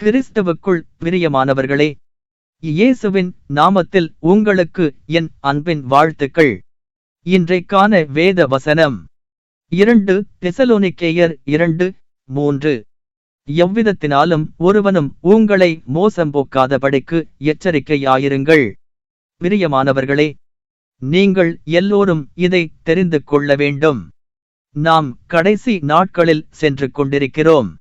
கிறிஸ்தவுக்குள் பிரியமானவர்களே இயேசுவின் நாமத்தில் உங்களுக்கு என் அன்பின் வாழ்த்துக்கள். இன்றைக்கான வேத வசனம் இரண்டு தெசலோனிக்கேயர் இரண்டு மூன்று. எவ்விதத்தினாலும் ஒருவனும் உங்களை மோசம் போக்காதபடிக்கு எச்சரிக்கையாயிருங்கள். பிரியமானவர்களே நீங்கள் எல்லோரும் இதை தெரிந்து கொள்ள வேண்டும். நாம் கடைசி நாட்களில் சென்று கொண்டிருக்கிறோம்.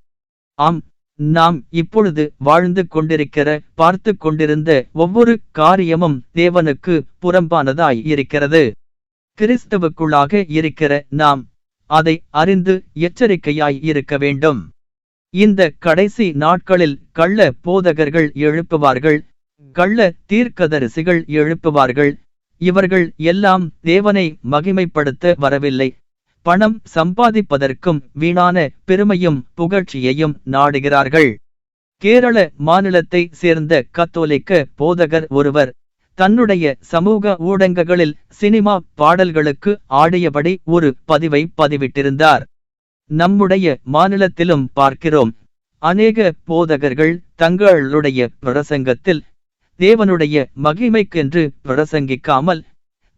ஆம் நாம் இப்பொழுது வாழ்ந்து கொண்டிருக்கிற பார்த்து கொண்டிருந்த ஒவ்வொரு காரியமும் தேவனுக்கு புறம்பானதாய் இருக்கிறது. கிறிஸ்தவுக்குள்ளாக இருக்கிற நாம் அதை அறிந்து எச்சரிக்கையாய் இருக்க வேண்டும். இந்த கடைசி நாட்களில் கள்ள போதகர்கள் எழுப்புவார்கள் கள்ள தீர்க்கதரிசிகள் எழுப்புவார்கள். இவர்கள் எல்லாம் தேவனை மகிமைப்படுத்த வரவில்லை. பணம் சம்பாதிப்பதற்கும் வீணான பெருமையும் புகழ்ச்சியையும் நாடுகிறார்கள். கேரள மாநிலத்தை சேர்ந்த கத்தோலிக்க போதகர் ஒருவர் தன்னுடைய சமூக ஊடகங்களில் சினிமா பாடல்களுக்கு ஆடியபடி ஒரு பதிவை பதிவிட்டிருந்தார். நம்முடைய மாநிலத்திலும் பார்க்கிறோம். அநேக போதகர்கள் தங்களுடைய பிரசங்கத்தில் தேவனுடைய மகிமைக்கென்று பிரசங்கிக்காமல்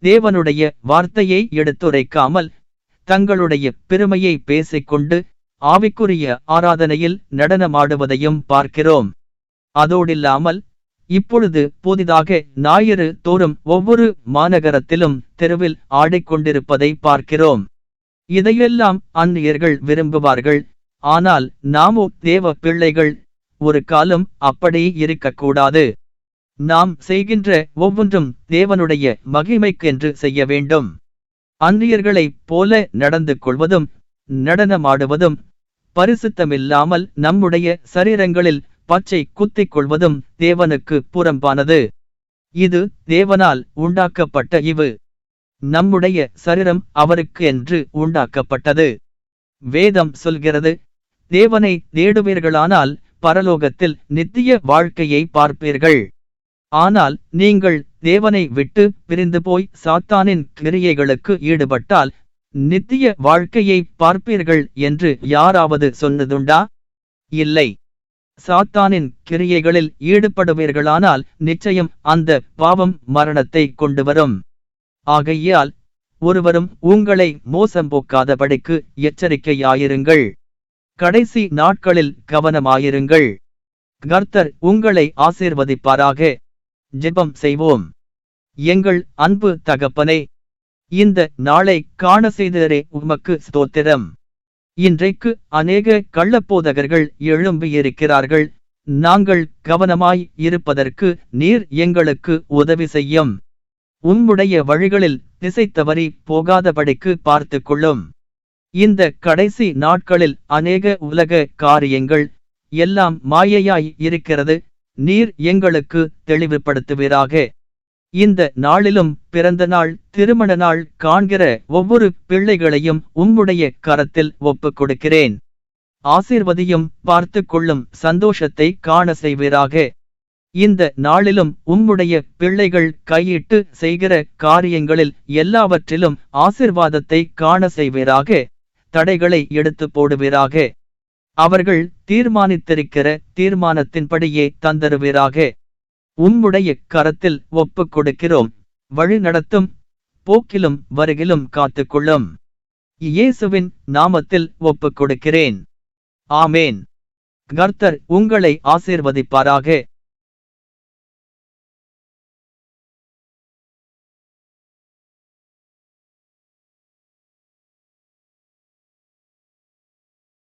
தேவனுடைய வார்த்தையை எடுத்துரைக்காமல் தங்களுடைய பெருமையை பேசிக்கொண்டு ஆவிக்குரிய ஆராதனையில் நடனமாடுவதையும் பார்க்கிறோம். அதோடில்லாமல் இப்பொழுது புதிதாக ஞாயிறு தோறும் ஒவ்வொரு மாநகரத்திலும் தெருவில் ஆடிக்கொண்டிருப்பதை பார்க்கிறோம். இதையெல்லாம் அந்நியர்கள் விரும்புவார்கள். ஆனால் நாமோ தேவ பிள்ளைகள் ஒரு காலம் அப்படி இருக்கக்கூடாது. நாம் செய்கின்ற ஒவ்வொன்றும் தேவனுடைய மகிமைக்கென்று செய்ய வேண்டும். அந்நியர்களைப் போல நடந்து கொள்வதும் நடனமாடுவதும் பரிசுத்தமில்லாமல் நம்முடைய சரீரங்களில் பச்சை குத்திக் கொள்வதும் தேவனுக்கு புறம்பானது. இது தேவனால் உண்டாக்கப்பட்ட இவு. நம்முடைய சரீரம் அவருக்கு என்று உண்டாக்கப்பட்டது. வேதம் சொல்கிறது தேவனை தேடுவீர்களானால் பரலோகத்தில் நித்திய வாழ்க்கையை பார்ப்பீர்கள். ஆனால் நீங்கள் தேவனை விட்டு பிரிந்து போய் சாத்தானின் கிரியைகளுக்கு ஈடுபட்டால் நித்திய வாழ்க்கையை பார்ப்பீர்கள் என்று யாராவது சொன்னதுண்டா? இல்லை. சாத்தானின் கிரியைகளில் ஈடுபடுவீர்களானால் நிச்சயம் அந்த பாவம் மரணத்தை கொண்டு வரும் ஆகையால் ஒருவரும் உங்களை மோசம் போக்காதபடிக்கு எச்சரிக்கையாயிருங்கள். கடைசி நாட்களில் கவனமாயிருங்கள். கர்த்தர் உங்களை ஆசீர்வதிப்பாராக. ஜெபம் செய்வோம். எங்கள் அன்பு தகப்பனே இந்த நாளை காண செய்தரே உமக்கு ஸ்தோத்திரம். இன்றைக்கு அநேக கள்ளப்போதகர்கள் எழும்பியிருக்கிறார்கள் நாங்கள் கவனமாய் இருப்பதற்கு நீர் எங்களுக்கு உதவி செய்யும். உம்முடைய வழிகளில் திசை தவறி போகாதபடிக்கு பார்த்து கொள்ளும் இந்த கடைசி நாட்களில் அநேக உலக காரியங்கள் எல்லாம் மாயையாய் இருக்கிறது. நீர் எங்களுக்கு தெளிவுபடுத்துவீராக. இந்த நாளிலும் பிறந்த நாள் திருமண நாள் காண்கிற ஒவ்வொரு பிள்ளைகளையும் உம்முடைய கரத்தில் ஒப்புக் கொடுக்கிறேன் ஆசீர்வதியும் பார்த்து கொள்ளும் சந்தோஷத்தை காண செய்வீராக. இந்த நாளிலும் உம்முடைய பிள்ளைகள் கையிட்டு செய்கிற காரியங்களில் எல்லாவற்றிலும் ஆசிர்வாதத்தை காண செய்வீராக. தடைகளை எடுத்து போடுவீராக. அவர்கள் தீர்மானித்திருக்கிற தீர்மானத்தின்படியே தந்தருவீராக. உம்முடைய கரத்தில் ஒப்புக் கொடுக்கிறோம். வழி நடத்தும். போக்கிலும் வருகிலும் காத்துக்கொள்ளும். இயேசுவின் நாமத்தில் ஒப்புக் கொடுக்கிறேன். ஆமேன். கர்த்தர் உங்களை ஆசீர்வதிப்பாராக.